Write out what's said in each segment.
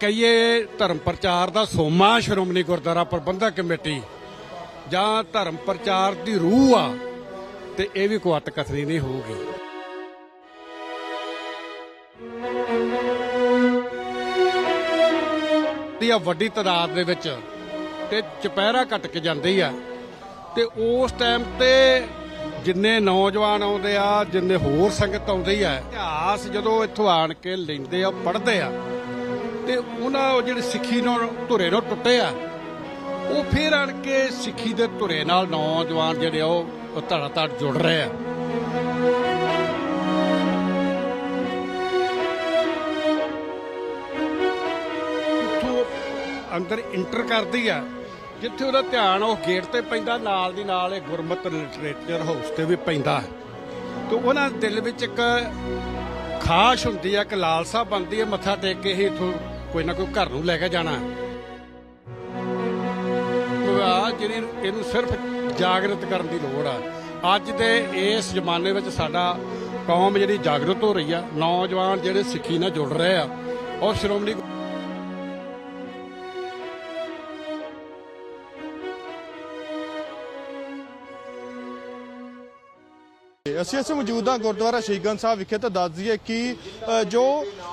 ਕਹੀਏ ਧਰਮ ਪ੍ਰਚਾਰ ਦਾ ਸੋਮਾ ਸ਼੍ਰੋਮਣੀ ਗੁਰਦੁਆਰਾ ਪ੍ਰਬੰਧਕ ਕਮੇਟੀ, ਜਾਂ ਧਰਮ ਪ੍ਰਚਾਰ ਦੀ ਰੂਹ ਆ, ਤੇ ਇਹ ਵੀ ਕੋਈ ਅੱਤ ਕਥਨੀ ਨਹੀਂ ਹੋਊਗੀ। ਦੀ ਆ ਵੱਡੀ ਤਾਦਾਦ ਦੇ ਵਿੱਚ ਤੇ ਚੁਪਹਿਰਾ ਕੱਟ ਕੇ ਜਾਂਦੀ ਆ, ਤੇ ਉਸ ਟਾਈਮ ਤੇ ਜਿੰਨੇ ਨੌਜਵਾਨ ਆਉਂਦੇ ਆ, ਜਿੰਨੇ ਹੋਰ ਸੰਗਤ ਆਉਂਦੀ ਆ, ਇਤਿਹਾਸ ਜਦੋਂ ਇੱਥੋਂ ਆਣ ਕੇ ਲੈਂਦੇ ਆ, ਪੜ੍ਹਦੇ ਆ ਤੇ ਉਹਨਾਂ ਉਹ ਜਿਹੜੇ ਸਿੱਖੀ ਨੂੰ ਧੁਰੇ ਨੂੰ ਟੁੱਟੇ ਆ, ਉਹ ਫੇਰ ਆਣ ਕੇ ਸਿੱਖੀ ਦੇ ਧੁਰੇ ਨਾਲ ਨੌਜਵਾਨ ਜਿਹੜੇ ਆ, ਉਹ ਧੜਾ ਧੜ ਜੁੜ ਰਹੇ ਆ। ਅੰਦਰ ਇੰਟਰ ਕਰਦੀ ਆ, ਜਿੱਥੇ ਉਹਦਾ ਧਿਆਨ ਉਹ ਗੇਟ ਤੇ ਪੈਂਦਾ, ਨਾਲ ਦੀ ਨਾਲ ਇਹ ਗੁਰਮਤ ਲਿਟਰੇਚਰ ਹਾਊਸ ਤੇ ਵੀ ਪੈਂਦਾ। ਤੇ ਉਹਨਾਂ ਦਿਲ ਵਿੱਚ ਇੱਕ ਖਾਸ਼ ਹੁੰਦੀ ਆ ਕਿ ਲਾਲਸਾ ਬਣਦੀ ਹੈ ਮੱਥਾ ਟੇਕ ਕੇ ਹੀ ਇਥੋਂ ਕੋਈ ਨਾ ਕੋਈ ਘਰ ਨੂੰ ਲੈ ਕੇ ਜਾਣਾ। ਆ ਜਿਹੜੀ ਇਹਨੂੰ ਸਿਰਫ ਜਾਗਰਤ ਕਰਨ ਦੀ ਲੋੜ ਆ। ਅੱਜ ਦੇ ਇਸ ਜ਼ਮਾਨੇ ਵਿੱਚ ਸਾਡਾ ਕੌਮ ਜਿਹੜੀ ਜਾਗਰਤ ਹੋ ਰਹੀ ਆ, ਨੌਜਵਾਨ ਜਿਹੜੇ ਸਿੱਖੀ ਨਾਲ ਜੁੜ ਰਹੇ ਆ ਔਰ ਸ਼੍ਰੋਮਣੀ ਅਸੀਂ ਇਸ ਮੌਜੂਦ ਹਾਂ ਗੁਰਦੁਆਰਾ ਸ਼ਹੀਦਗੰਜ ਸਾਹਿਬ ਵਿਖੇ ਤਾਂ ਦੱਸ ਦਈਏ ਕਿ ਜੋ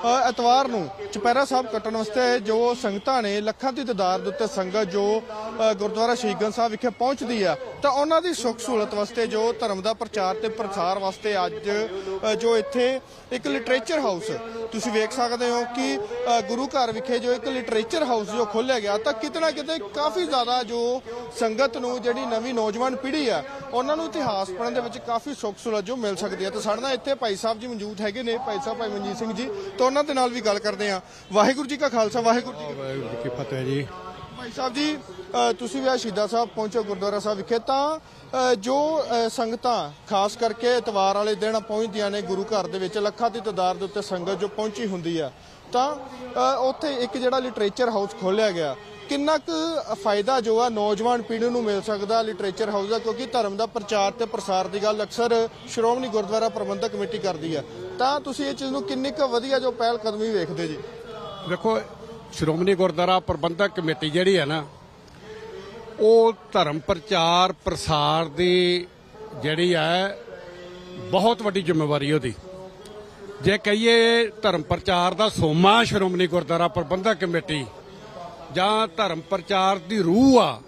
ਐਤਵਾਰ ਨੂੰ ਚੁਪਹਿਰਾ ਸਾਹਿਬ ਕੱਟਣ ਵਾਸਤੇ ਜੋ ਸੰਗਤਾਂ ਨੇ ਲੱਖਾਂ ਦੀ ਤਾਦਾਦ ਦੇ ਉੱਤੇ ਸੰਗਤ ਜੋ ਅ, ਗੁਰਦੁਆਰਾ ਸ਼ਹੀਦਗੰਜ ਸਾਹਿਬ ਵਿਖੇ ਪਹੁੰਚਦੀ ਆ ਤਾਂ ਉਹਨਾਂ ਦੀ ਸੁੱਖ ਸਹੂਲਤ ਵਾਸਤੇ ਜੋ ਧਰਮ ਦਾ ਪ੍ਰਚਾਰ ਤੇ ਪ੍ਰਸਾਰ ਵਾਸਤੇ ਅੱਜ ਜੋ ਇੱਥੇ ਇੱਕ ਲਿਟਰੇਚਰ ਹਾਊਸ ਤੁਸੀਂ ਵੇਖ ਸਕਦੇ ਹੋ ਕਿ ਗੁਰੂ ਘਰ ਵਿਖੇ ਜੋ ਇੱਕ ਲਿਟਰੇਚਰ ਹਾਊਸ ਜੋ ਖੋਲ੍ਹਿਆ ਗਿਆ ਤਾਂ ਕਿਤੇ ਨਾ ਕਿਤੇ ਕਾਫੀ ਜ਼ਿਆਦਾ ਜੋ ਸੰਗਤ ਨੂੰ ਜਿਹੜੀ ਨਵੀਂ ਨੌਜਵਾਨ ਪੀੜ੍ਹੀ ਆ ਉਹਨਾਂ ਨੂੰ ਇਤਿਹਾਸ ਪੜ੍ਹਨ ਦੇ ਵਿੱਚ ਕਾਫੀ ਸੁੱਖ ਸਹੂਲਤ ਜੋ ਮਿਲ ਸਕਦੀ ਹੈ। ਤੇ ਸਾਡੇ ਨਾਲ ਇੱਥੇ ਭਾਈ ਸਾਹਿਬ ਜੀ ਮੌਜੂਦ ਹੈਗੇ ਨੇ ਭਾਈ ਸਾਹਿਬ ਭਾਈ ਮਨਜੀਤ ਸਿੰਘ ਜੀ। ਤਾਂ ਉਹਨਾਂ ਦੇ ਨਾਲ ਵੀ ਗੱਲ ਕਰਦੇ ਆ ਵਾਹਿਗੁਰੂ ਜੀ ਕਾ ਖਾਲਸਾ ਵਾਹਿਗੁਰੂ ਜੀ ਕੀ ਵਾਹਿਗੁਰੂ ਜੀ ਕੀ ਫਤਿਹ ਜੀ। ਭਾਈ ਸਾਹਿਬ ਜੀ ਤੁਸੀਂ ਵੀ ਆ ਸ਼ਹੀਦਾਂ ਸਾਹਿਬ ਪਹੁੰਚੋ ਗੁਰਦੁਆਰਾ ਸਾਹਿਬ ਵਿਖੇ। ਤਾਂ ਜੋ ਸੰਗਤਾਂ ਖਾਸ ਕਰਕੇ ਇਤਵਾਰ ਵਾਲੇ ਦਿਨ ਪਹੁੰਚਦੀਆਂ ਨੇ ਗੁਰੂ ਘਰ ਦੇ ਵਿੱਚ ਲੱਖਾਂ ਦੀ ਤਾਦਾਦ ਦੇ ਉੱਤੇ ਸੰਗਤ ਜੋ ਪਹੁੰਚੀ ਹੁੰਦੀ ਆ ਤਾਂ ਉੱਥੇ ਇੱਕ ਜਿਹੜਾ ਲਿਟਰੇਚਰ ਹਾਊਸ ਖੋਲ੍ਹਿਆ ਗਿਆ। ਕਿੰਨਾ ਕੁ ਫਾਇਦਾ ਜੋ ਆ ਨੌਜਵਾਨ ਪੀੜ੍ਹੀ ਨੂੰ ਮਿਲ ਸਕਦਾ ਲਿਟਰੇਚਰ ਹਾਊਸ ਦਾ? ਕਿਉਂਕਿ ਧਰਮ ਦਾ ਪ੍ਰਚਾਰ ਤੇ ਪ੍ਰਸਾਰ ਦੀ ਗੱਲ ਅਕਸਰ ਸ਼੍ਰੋਮਣੀ ਗੁਰਦੁਆਰਾ ਪ੍ਰਬੰਧਕ ਕਮੇਟੀ ਕਰਦੀ ਹੈ ਤਾਂ ਤੁਸੀਂ ਇਹ ਚੀਜ਼ ਨੂੰ ਕਿੰਨੀ ਕੁ ਵਧੀਆ ਜੋ ਪਹਿਲ ਕਦਮੀ ਵੇਖਦੇ ਜੀ? ਦੇਖੋ, ਸ਼੍ਰੋਮਣੀ ਗੁਰਦੁਆਰਾ ਪ੍ਰਬੰਧਕ ਕਮੇਟੀ ਜਿਹੜੀ ਹੈ ਨਾ, ਉਹ ਧਰਮ ਪ੍ਰਚਾਰ, ਪ੍ਰਸਾਰ ਦੀ ਜਿਹੜੀ ਹੈ ਬਹੁਤ ਵੱਡੀ ਜ਼ਿੰਮੇਵਾਰੀ ਉਹਦੀ। ਜੇ ਕਹੀਏ ਧਰਮ ਪ੍ਰਚਾਰ ਦਾ ਸੋਮਾ ਸ਼੍ਰੋਮਣੀ ਗੁਰਦੁਆਰਾ ਪ੍ਰਬੰਧਕ ਕਮੇਟੀ ਜਾਂ ਧਰਮ ਪ੍ਰਚਾਰ ਦੀ ਰੂਹ ਆ,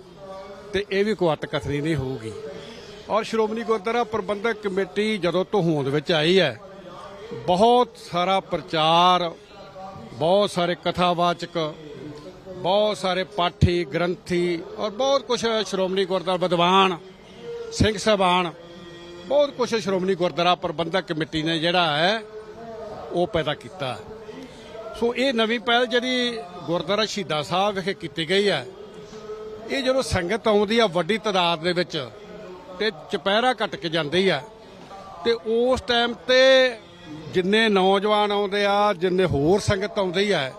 ਤੇ ਇਹ ਵੀ ਕੋਈ ਅੱਤ ਨਹੀਂ ਹੋਊਗੀ। ਔਰ ਸ਼੍ਰੋਮਣੀ ਗੁਰਦੁਆਰਾ ਪ੍ਰਬੰਧਕ ਕਮੇਟੀ ਜਦੋਂ ਤੋਂ ਹੋਂਦ ਵਿੱਚ ਆਈ ਹੈ, ਬਹੁਤ ਸਾਰਾ ਪ੍ਰਚਾਰ, ਬਹੁਤ ਸਾਰੇ ਕਥਾਵਾਚਕ, ਬਹੁਤ ਸਾਰੇ ਪਾਠੀ, ਗ੍ਰੰਥੀ ਔਰ ਬਹੁਤ ਕੁਝ ਸ਼੍ਰੋਮਣੀ ਗੁਰਦੁਆਰਾ ਵਿਦਵਾਨ, ਸਿੰਘ ਸਾਹਿਬਾਨ, ਬਹੁਤ ਕੁਝ ਸ਼੍ਰੋਮਣੀ ਗੁਰਦੁਆਰਾ ਪ੍ਰਬੰਧਕ ਕਮੇਟੀ ਨੇ ਜਿਹੜਾ ਹੈ, ਉਹ ਪੈਦਾ ਕੀਤਾ। ਸੋ ਇਹ ਨਵੀਂ ਪਹਿਲ ਜਿਹੜੀ ਗੁਰਦੁਆਰਾ ਸ਼ਹੀਦਾਂ ਸਾਹਿਬ ਵਿਖੇ ਕੀਤੀ ਗਈ ਹੈ। ਇਹ ਜਦੋਂ ਸੰਗਤ ਆਉਂਦੀ ਆ ਵੱਡੀ ਤਾਦਾਦ ਦੇ ਵਿੱਚ ਤੇ ਚੁਪਹਿਰਾ ਕੱਟ ਕੇ ਜਾਂਦੀ ਆ ਤੇ ਉਸ ਟਾਈਮ ਤੇ ਜਿੰਨੇ ਨੌਜਵਾਨ ਆਉਂਦੇ ਆ, ਜਿੰਨੇ ਹੋਰ ਸੰਗਤ ਆਉਂਦੀ ਆ,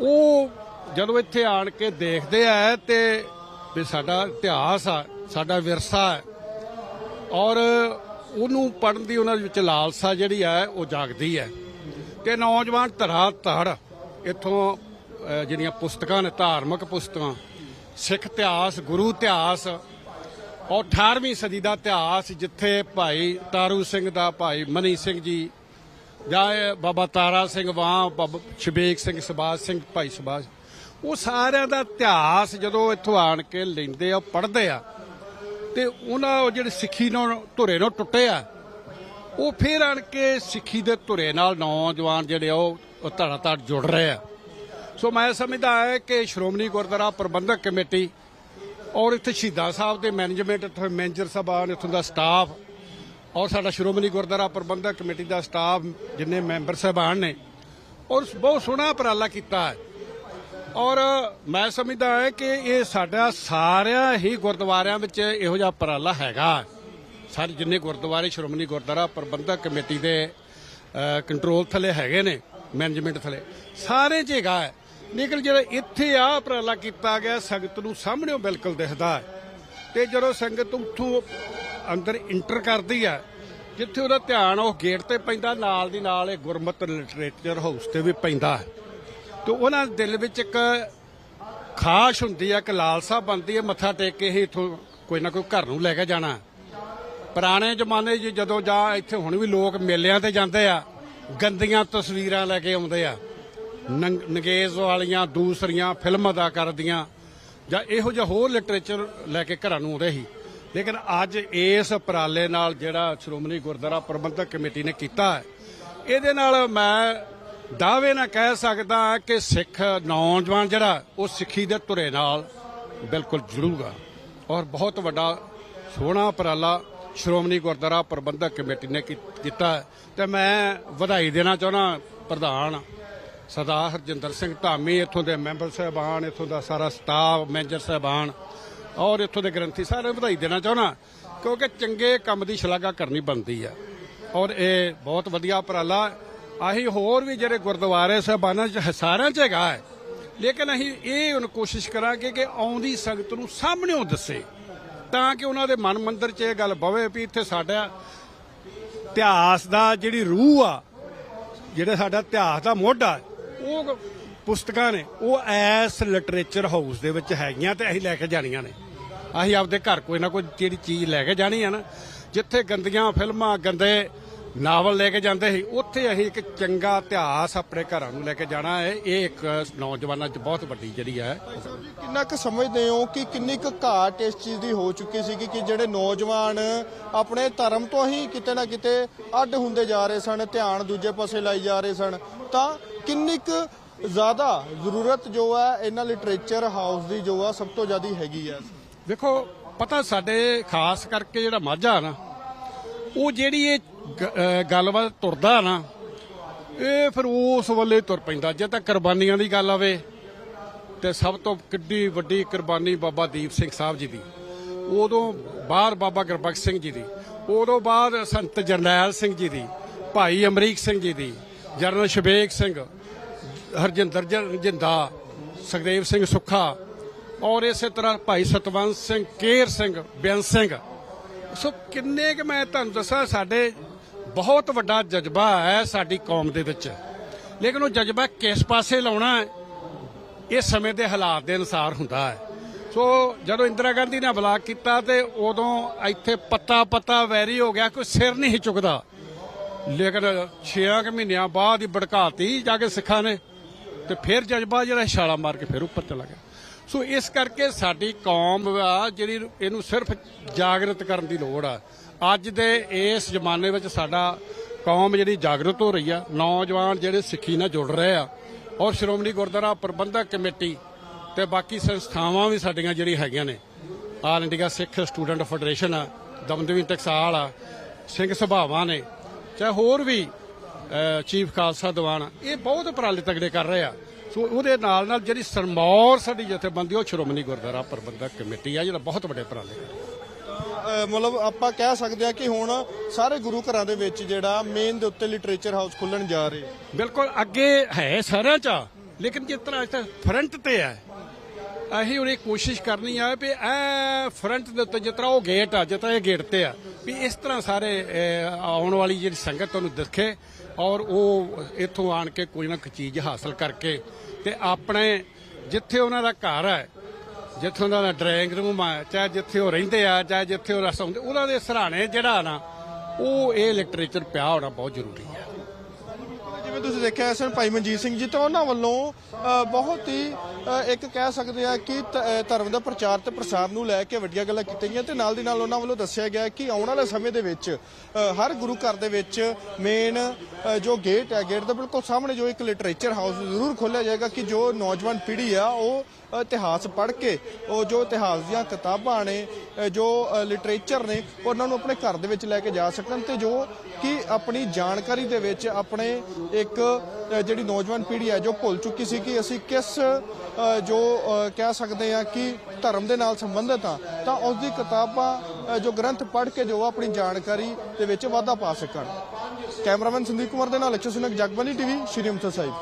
ਉਹ ਜਦੋਂ ਇੱਥੇ ਆਣ ਕੇ ਦੇਖਦੇ ਆ ਤੇ ਵੀ ਸਾਡਾ ਇਤਿਹਾਸ ਆ, ਸਾਡਾ ਵਿਰਸਾ ਹੈ ਔਰ ਉਹਨੂੰ ਪੜਨ ਦੀ ਉਹਨਾਂ ਵਿੱਚ ਲਾਲਸਾ ਜਿਹੜੀ ਹੈ ਉਹ ਜਾਗਦੀ ਹੈ ਤੇ ਨੌਜਵਾਨ ਧਰਾ ਧੜ ਇੱਥੋਂ ਅਹ, ਜਿਹੜੀਆਂ ਪੁਸਤਕਾਂ ਨੇ ਧਾਰਮਿਕ ਪੁਸਤਕਾਂ ਸਿੱਖ ਇਤਿਹਾਸ ਗੁਰੂ ਇਤਿਹਾਸ ਔਰ 18ਵੀਂ ਸਦੀ ਦਾ ਇਤਿਹਾਸ ਜਿੱਥੇ ਭਾਈ ਤਾਰੂ ਸਿੰਘ ਦਾ ਭਾਈ ਮਨੀ ਸਿੰਘ ਜੀ ਜਾਂ ਇਹ ਬਾਬਾ ਤਾਰਾ ਸਿੰਘ ਵਾਂ ਬਾਬਾ ਸ਼ਬੇਕ ਸਿੰਘ ਸੁਭਾਸ਼ ਸਿੰਘ ਭਾਈ ਸੁਭਾਸ਼ ਉਹ ਸਾਰਿਆਂ ਦਾ ਇਤਿਹਾਸ ਜਦੋਂ ਇੱਥੋਂ ਆਣ ਕੇ ਲੈਂਦੇ ਆ ਪੜ੍ਹਦੇ ਆ ਤੇ ਉਹਨਾਂ ਉਹ ਜਿਹੜੇ ਸਿੱਖੀ ਨੂੰ ਧੁਰੇ ਨੂੰ ਟੁੱਟੇ ਆ ਉਹ ਫੇਰ ਆਣ ਕੇ ਸਿੱਖੀ ਦੇ ਧੁਰੇ ਨਾਲ ਨੌਜਵਾਨ ਜਿਹੜੇ ਆ ਉਹ ਉਹ ਧੜਾ ਧੜ ਜੁੜ ਰਹੇ ਆ। ਸੋ ਮੈਂ ਸਮਝਦਾ ਹੈ ਕਿ ਸ਼੍ਰੋਮਣੀ ਗੁਰਦੁਆਰਾ ਪ੍ਰਬੰਧਕ ਕਮੇਟੀ ਔਰ ਇੱਥੇ ਸ਼ਹੀਦਾਂ ਸਾਹਿਬ ਦੇ ਮੈਨੇਜਮੈਂਟ, ਇੱਥੇ ਮੈਨੇਜਰ ਸਾਹਿਬਾਨ ਇੱਥੋਂ ਦਾ ਸਟਾਫ ਔਰ ਸਾਡਾ ਸ਼੍ਰੋਮਣੀ ਗੁਰਦੁਆਰਾ ਪ੍ਰਬੰਧਕ ਕਮੇਟੀ ਦਾ ਸਟਾਫ ਜਿੰਨੇ ਮੈਂਬਰ ਸਾਹਿਬਾਨ ਨੇ ਔਰ ਬਹੁਤ ਸੋਹਣਾ ਉਪਰਾਲਾ ਕੀਤਾ ਹੈ ਔਰ ਮੈਂ ਸਮਝਦਾ ਹਾਂ ਕਿ ਇਹ ਸਾਡਾ ਸਾਰਿਆਂ ਹੀ ਗੁਰਦੁਆਰਿਆਂ ਵਿੱਚ ਇਹੋ ਜਿਹਾ ਉਪਰਾਲਾ ਹੈਗਾ ਸਾਰੇ ਜਿੰਨੇ ਗੁਰਦੁਆਰੇ ਸ਼੍ਰੋਮਣੀ ਗੁਰਦੁਆਰਾ ਪ੍ਰਬੰਧਕ ਕਮੇਟੀ ਦੇ ਕੰਟਰੋਲ ਥੱਲੇ ਹੈਗੇ ਨੇ, ਮੈਨੇਜਮੈਂਟ ਥੱਲੇ, ਸਾਰੇ 'ਚ ਹੈਗਾ ਹੈ। ਲੇਕਿਨ ਜਿਹੜਾ ਇੱਥੇ ਆ ਉਪਰਾਲਾ ਕੀਤਾ ਗਿਆ, ਸੰਗਤ ਨੂੰ ਸਾਹਮਣੇੋਂ ਬਿਲਕੁਲ ਦਿਖਦਾ ਹੈ। ਤੇ ਜਦੋਂ ਸੰਗਤ ਉੱਥੋਂ ਅੰਦਰ ਇੰਟਰ ਕਰਦੀ ਹੈ, ਜਿੱਥੇ ਉਹਦਾ ਧਿਆਨ ਉਹ ਗੇਟ ਤੇ ਪੈਂਦਾ, ਨਾਲ ਦੀ ਨਾਲ ਇਹ ਗੁਰਮਤ ਲਿਟਰੇਚਰ ਹਾਊਸ ਤੇ ਵੀ ਪੈਂਦਾ ਹੈ। ਤੇ ਉਹਨਾਂ ਦੇ ਦਿਲ ਵਿੱਚ ਇੱਕ ਖਾਸ਼ ਹੁੰਦੀ ਹੈ, ਇੱਕ ਲਾਲਸਾ ਬਣਦੀ ਹੈ, ਮੱਥਾ ਟੇਕ ਕੇ ਹੀ ਇਥੋਂ ਕੋਈ ਨਾ ਕੋਈ ਘਰ ਨੂੰ ਲੈ ਕੇ ਜਾਣਾ। ਪੁਰਾਣੇ ਜ਼ਮਾਨੇ 'ਚ ਜਦੋਂ ਜਾਂ ਇੱਥੇ ਹੁਣ ਵੀ ਲੋਕ ਮੇਲਿਆਂ ਤੇ ਜਾਂਦੇ ਆ, ਗੰਦੀਆਂ ਤਸਵੀਰਾਂ ਲੈ ਕੇ ਆਉਂਦੇ ਆ। ਨੰਗੇਜ਼ ਵਾਲੀਆਂ ਦੂਸਰੀਆਂ ਫਿਲਮ ਅਦਾਕਾਰ ਦੀਆਂ ਜਾਂ ਇਹੋ ਜਿਹਾ ਹੋਰ ਲਿਟਰੇਚਰ ਲੈ ਕੇ ਘਰਾਂ ਨੂੰ ਆਉਂਦੇ ਸੀ। ਲੇਕਿਨ ਅੱਜ ਇਸ ਉਪਰਾਲੇ ਨਾਲ ਜਿਹੜਾ ਸ਼੍ਰੋਮਣੀ ਗੁਰਦੁਆਰਾ ਪ੍ਰਬੰਧਕ ਕਮੇਟੀ ਨੇ ਕੀਤਾ ਹੈ, ਇਹਦੇ ਨਾਲ ਮੈਂ ਦਾਅਵੇ ਨਾਲ ਕਹਿ ਸਕਦਾ ਕਿ ਸਿੱਖ ਨੌਜਵਾਨ ਜਿਹੜਾ, ਉਹ ਸਿੱਖੀ ਦੇ ਧੁਰੇ ਨਾਲ ਬਿਲਕੁਲ ਜੁੜੂਗਾ। ਔਰ ਬਹੁਤ ਵੱਡਾ ਸੋਹਣਾ ਉਪਰਾਲਾ ਸ਼੍ਰੋਮਣੀ ਗੁਰਦੁਆਰਾ ਪ੍ਰਬੰਧਕ ਕਮੇਟੀ ਨੇ ਕੀਤਾ ਹੈ। ਤੇ ਮੈਂ ਵਧਾਈ ਦੇਣਾ ਚਾਹੁੰਦਾ ਪ੍ਰਧਾਨ ਸਰਦਾਰ ਹਰਜਿੰਦਰ ਸਿੰਘ ਧਾਮੀ ਇੱਥੋਂ ਦੇ ਮੈਂਬਰ ਸਾਹਿਬਾਨ ਇੱਥੋਂ ਦਾ ਸਾਰਾ ਸਟਾਫ ਮੈਨੇਜਰ ਸਾਹਿਬਾਨ ਔਰ ਇੱਥੋਂ ਦੇ ਗ੍ਰੰਥੀ ਸਾਰੇ ਵਧਾਈ ਦੇਣਾ ਚਾਹੁੰਦਾ ਕਿਉਂਕਿ ਚੰਗੇ ਕੰਮ ਦੀ ਸ਼ਲਾਘਾ ਕਰਨੀ ਬਣਦੀ ਆ। ਔਰ ਇਹ ਬਹੁਤ ਵਧੀਆ ਉਪਰਾਲਾ। ਆਹੀ ਹੋਰ ਵੀ ਜਿਹੜੇ ਗੁਰਦੁਆਰੇ ਸਾਹਿਬਾਨਾਂ ਚ ਸਾਰਿਆਂ ਚ ਹੈਗਾ ਹੈ। ਲੇਕਿਨ ਅਸੀਂ ਇਹ ਹੁਣ ਕੋਸ਼ਿਸ਼ ਕਰਾਂਗੇ ਕਿ ਆਉਂਦੀ ਸੰਗਤ ਨੂੰ ਸਾਹਮਣੇੋਂ ਦੱਸੇ ਤਾਂ ਕਿ ਉਹਨਾਂ ਦੇ ਮਨ ਮੰਦਰ 'ਚ ਇਹ ਗੱਲ ਬਵੇ ਵੀ ਇੱਥੇ ਸਾਡਾ ਇਤਿਹਾਸ ਦਾ ਜਿਹੜੀ ਰੂਹ ਆ ਜਿਹੜਾ ਸਾਡਾ ਇਤਿਹਾਸ ਦਾ ਮੋਢਾ ਹੈ, ਉਹ ਪੁਸਤਕਾਂ ਨੇ, ਉਹ ਐਸ ਲਿਟਰੇਚਰ ਹਾਊਸ ਦੇ ਵਿੱਚ ਹੈਗੀਆਂ ਤੇ ਅਸੀਂ ਲੈ ਕੇ ਜਾਣੀਆਂ ਨੇ। ਅਸੀਂ ਆਪਦੇ ਘਰ ਕੋਈ ਨਾ ਕੋਈ ਜਿਹੜੀ ਚੀਜ਼ ਲੈ ਕੇ ਜਾਣੀ ਆ ਨਾ, ਜਿੱਥੇ ਗੰਦੀਆਂ ਫਿਲਮਾਂ, ਗੰਦੇ ਨਾਵਲ ਲੈ ਕੇ ਜਾਂਦੇ ਸੀ। ਉੱਥੇ ਅਸੀਂ ਇੱਕ ਚੰਗਾ ਇਤਿਹਾਸ ਆਪਣੇ ਘਰਾਂ ਨੂੰ ਲੈ ਕੇ ਜਾਣਾ ਹੈ। ਇਹ ਇੱਕ ਨੌਜਵਾਨਾਂ 'ਚ ਬਹੁਤ ਵੱਡੀ ਜਿਹੜੀ ਹੈ। ਕਿੰਨਾ ਕੁ ਸਮਝਦੇ ਹੋ ਕਿ ਕਿੰਨੀ ਕੁ ਘਾਟ ਇਸ ਚੀਜ਼ ਦੀ ਹੋ ਚੁੱਕੀ ਸੀ ਕਿ ਜਿਹੜੇ ਨੌਜਵਾਨ ਆਪਣੇ ਧਰਮ ਤੋਂ ਹੀ ਕਿਤੇ ਨਾ ਕਿਤੇ ਅੱਡ ਹੁੰਦੇ ਜਾ ਰਹੇ ਸਨ ਧਿਆਨ ਦੂਜੇ ਪਾਸੇ ਲਾਈ ਜਾ ਰਹੇ ਸਨ ਤਾਂ ਕਿੰਨੀ ਕੁ ਜ਼ਿਆਦਾ ਜ਼ਰੂਰਤ ਜੋ ਹੈ ਇਹਨਾਂ ਲਿਟਰੇਚਰ ਹਾਊਸ ਦੀ ਜੋ ਆ ਸਭ ਤੋਂ ਜ਼ਿਆਦਾ ਹੈਗੀ ਆ ਵੇਖੋ ਪਤਾ ਸਾਡੇ ਖਾਸ ਕਰਕੇ ਜਿਹੜਾ ਮਾਝਾ ਨਾ ਉਹ ਜਿਹੜੀ ਇਹ ਗੱਲਬਾਤ ਤੁਰਦਾ ਨਾ, ਇਹ ਫਿਰ ਉਸ ਵੱਲੇ ਤੁਰ ਪੈਂਦਾ, ਜੇ ਤਾਂ ਕੁਰਬਾਨੀਆਂ ਦੀ ਗੱਲ ਆਵੇ, ਤੇ ਸਭ ਤੋਂ ਕਿੱਡੀ ਵੱਡੀ ਕੁਰਬਾਨੀ ਬਾਬਾ ਦੀਪ ਸਿੰਘ ਸਾਹਿਬ ਜੀ ਦੀ। ਉਦੋਂ ਬਾਅਦ ਬਾਬਾ ਗੁਰਬਖਸ਼ ਸਿੰਘ ਜੀ ਦੀ, ਉਦੋਂ ਬਾਅਦ ਸੰਤ ਜਰਨੈਲ ਸਿੰਘ ਜੀ ਦੀ, ਭਾਈ ਅਮਰੀਕ ਸਿੰਘ ਜੀ ਦੀ ਜਰਨਲ ਸ਼ਬੇਕ ਸਿੰਘ, ਹਰਜਿੰਦਰ ਜਿੰਦਾ, ਸੁਖਦੇਵ ਸਿੰਘ ਸੁੱਖਾ, ਔਰ ਇਸੇ ਤਰ੍ਹਾਂ ਭਾਈ ਸਤਵੰਤ ਸਿੰਘ, ਕੇਰ ਸਿੰਘ, ਬਿਆਨ ਸਿੰਘ। ਸੋ ਕਿੰਨੇ ਕਿ ਮੈਂ ਤੁਹਾਨੂੰ ਦੱਸਾਂ, ਸਾਡੇ ਬਹੁਤ ਵੱਡਾ ਜਜ਼ਬਾ ਹੈ ਸਾਡੀ ਕੌਮ ਦੇ ਵਿੱਚ। ਲੇਕਿਨ ਉਹ ਜਜ਼ਬਾ ਕਿਸ ਪਾਸੇ ਲਾਉਣਾ ਹੈ? ਇਹ ਸਮੇਂ ਦੇ ਹਾਲਾਤ ਦੇ ਅਨੁਸਾਰ ਹੁੰਦਾ ਹੈ। ਸੋ ਜਦੋਂ ਇੰਦਰਾ ਗਾਂਧੀ ਨੇ ਬਲਾਕ ਕੀਤਾ ਤੇ ਉਦੋਂ ਇੱਥੇ ਪੱਤਾ ਪੱਤਾ ਵੈਰੀ ਹੋ ਗਿਆ, ਕੋਈ ਸਿਰ ਨਹੀਂ ਸੀ ਚੁੱਕਦਾ। ਲੇਕਿਨ 6 ਮਹੀਨਿਆਂ ਬਾਅਦ ਹੀ ਭੜਕਾਤੀ ਜਾ ਕੇ ਸਿੱਖਾਂ ਨੇ ਤੇ ਫਿਰ ਜਜ਼ਬਾ ਜਿਹੜਾ ਛਾਲਾ ਮਾਰ ਕੇ ਫਿਰ ਉੱਪਰ ਚਲਾ ਗਿਆ। ਸੋ ਇਸ ਕਰਕੇ ਸਾਡੀ ਕੌਮ ਆ ਜਿਹੜੀ ਇਹਨੂੰ ਸਿਰਫ ਜਾਗਰਤ ਕਰਨ ਦੀ ਲੋੜ ਆ। ਅੱਜ ਦੇ ਇਸ ਜ਼ਮਾਨੇ ਵਿੱਚ ਸਾਡਾ ਕੌਮ ਜਿਹੜੀ ਜਾਗਰੂਕ ਹੋ ਰਹੀ ਆ, ਨੌਜਵਾਨ ਜਿਹੜੇ ਸਿੱਖੀ ਨਾਲ ਜੁੜ ਰਹੇ ਆ, ਔਰ ਸ਼੍ਰੋਮਣੀ ਗੁਰਦੁਆਰਾ ਪ੍ਰਬੰਧਕ ਕਮੇਟੀ ਤੇ ਬਾਕੀ ਸੰਸਥਾਵਾਂ ਵੀ ਸਾਡੀਆਂ ਜਿਹੜੀ ਹੈਗੀਆਂ ਨੇ। All India Sikh student federation ਆ, ਦਮਦਮੀ ਟਕਸਾਲ ਆ, ਸਿੰਘ ਸਭਾਵਾਂ ਨੇ, ਚਾਹੇ ਹੋਰ ਵੀ ਚੀਫ ਖਾਲਸਾ ਦੀਵਾਨ ਇਹ ਬਹੁਤ ਉਪਰਾਲੇ ਤਗੜੇ ਕਰ ਰਹੇ ਆ। ਸੋ ਉਹਦੇ ਨਾਲ ਨਾਲ ਜਿਹੜੀ ਸਰਮੌਰ ਸਾਡੀ ਜਥੇਬੰਦੀ, ਉਹ ਸ਼੍ਰੋਮਣੀ ਗੁਰਦੁਆਰਾ ਪ੍ਰਬੰਧਕ ਕਮੇਟੀ ਆ, ਜਿਹੜਾ ਬਹੁਤ ਵੱਡੇ ਉਪਰਾਲੇ ਕਰ ਮਤਲਬ ਆਪਾਂ ਕਹਿ ਸਕਦੇ ਹਾਂ ਕਿ ਹੁਣ ਸਾਰੇ ਗੁਰੂ ਘਰਾਂ ਦੇ ਵਿੱਚ ਜਿਹੜਾ ਮੇਨ ਦੇ ਉੱਤੇ ਲਿਟਰੇਚਰ ਹਾਊਸ ਖੁੱਲਣ ਜਾ ਰਹੇ ਬਿਲਕੁਲ ਅੱਗੇ ਹੈ ਸਾਰਿਆਂ ਚ ਆ, ਲੇਕਿਨ ਜਿਸ ਤਰ੍ਹਾਂ ਇੱਥੇ ਫਰੰਟ ਤੇ ਹੈ ਅਸੀਂ ਹੁਣ ਇਹ ਕੋਸ਼ਿਸ਼ ਕਰਨੀ ਆ ਵੀ ਇਹ ਫਰੰਟ ਦੇ ਉੱਤੇ ਜਿਸ ਤਰ੍ਹਾਂ ਉਹ ਗੇਟ ਆ ਜਿਸ ਤਰ੍ਹਾਂ ਇਹ ਗੇਟ ਤੇ ਆ ਵੀ ਇਸ ਤਰ੍ਹਾਂ ਸਾਰੇ ਆਉਣ ਵਾਲੀ ਜਿਹੜੀ ਸੰਗਤ ਤੁਹਾਨੂੰ ਦਿਖੇ ਔਰ ਉਹ ਇੱਥੋਂ ਆਣ ਕੇ ਕੋਈ ਨਾ ਕੋਈ ਚੀਜ਼ ਹਾਸਲ ਕਰਕੇ ਤੇ ਆਪਣੇ ਜਿੱਥੇ ਉਹਨਾਂ ਦਾ ਘਰ ਹੈ ਜਿੱਥੋਂ ਉਹਨਾਂ ਦਾ ਡਰਾਇੰਗ ਰੂਮ ਆ ਚਾਹੇ ਜਿੱਥੇ ਉਹ ਰਹਿੰਦੇ ਆ ਚਾਹੇ ਜਿੱਥੇ ਉਹ ਰਸ ਹੁੰਦੇ ਉਹਨਾਂ ਦੇ ਸਰਾਣੇ ਜਿਹੜਾ ਨਾ ਉਹ ਇਹ ਲਿਟਰੇਚਰ ਪਿਆ ਹੋਣਾ ਬਹੁਤ ਜ਼ਰੂਰੀ ਹੈ ਜਿਵੇਂ ਤੁਸੀਂ ਦੇਖਿਆ ਐਸਨ ਭਾਈ ਮਨਜੀਤ ਸਿੰਘ ਜੀ ਤਾਂ ਉਹਨਾਂ ਵੱਲੋਂ ਅ, ਬਹੁਤ ਹੀ ਅ, ਇੱਕ ਕਹਿ ਸਕਦੇ ਆ ਕਿ ਧ- ਅ, ਧਰਮ ਦਾ ਪ੍ਰਚਾਰ ਤੇ ਪ੍ਰਸਾਰ ਨੂੰ ਲੈ ਕੇ ਵੱਡੀਆਂ ਗੱਲਾਂ ਕੀਤੀਆਂ ਗਈਆਂ ਤੇ ਨਾਲ ਦੀ ਨਾਲ ਉਹਨਾਂ ਵੱਲੋਂ ਦੱਸਿਆ ਗਿਆ ਕਿ ਆਉਣ ਵਾਲੇ ਸਮੇਂ ਦੇ ਵਿੱਚ ਅ, ਹਰ ਗੁਰੂ ਘਰ ਦੇ ਵਿੱਚ ਮੇਨ ਜੋ ਗੇਟ ਹੈ ਗੇਟ ਦੇ ਬਿਲਕੁਲ ਸਾਹਮਣੇ ਜੋ ਇੱਕ ਲਿਟਰੇਚਰ ਹਾਊਸ ਜ਼ਰੂਰ ਖੋਲ੍ਹਿਆ ਜਾਏਗਾ ਕਿ ਜੋ ਨੌਜਵਾਨ ਪੀੜ੍ਹੀ ਆ ਉਹ ਇਤਿਹਾਸ ਪੜ੍ਹ ਕੇ, ਉਹ ਜੋ ਇਤਿਹਾਸ ਦੀਆਂ ਕਿਤਾਬਾਂ ਨੇ ਜੋ ਲਿਟਰੇਚਰ ਨੇ, ਉਹਨਾਂ ਨੂੰ ਆਪਣੇ ਘਰ ਦੇ ਵਿੱਚ ਲੈ ਕੇ ਜਾ ਸਕਣ ਤੇ ਜੋ ਕਿ ਆਪਣੀ ਜਾਣਕਾਰੀ ਦੇ ਵਿੱਚ ਆਪਣੇ ਇੱਕ ਜਿਹੜੀ ਨੌਜਵਾਨ ਪੀੜ੍ਹੀ ਹੈ, ਜੋ ਭੁੱਲ ਚੁੱਕੀ ਸੀ ਕਿ ਅਸੀਂ ਕਿਸ ਜੋ ਕਹਿ ਸਕਦੇ ਹਾਂ ਕਿ ਧਰਮ ਦੇ ਨਾਲ ਸੰਬੰਧਿਤ ਆ ਤਾਂ ਉਸ ਦੀ ਕਿਤਾਬਾਂ ਜੋ ਗ੍ਰੰਥ ਪੜ੍ਹ ਕੇ ਜੋ ਆਪਣੀ ਜਾਣਕਾਰੀ ਦੇ ਵਿੱਚ ਵਾਧਾ ਪਾ ਸਕਣ। ਕੈਮਰਾਮੈਨ ਸੰਦੀਪ ਕੁਮਾਰ ਦੇ ਨਾਲ ਅਚੂ ਸੁਨਕ ਜਗਬਾਨੀ ਟੀਵੀ ਸ਼੍ਰੀ ਅੰਮ੍ਰਿਤਸਰ ਸਾਹਿਬ।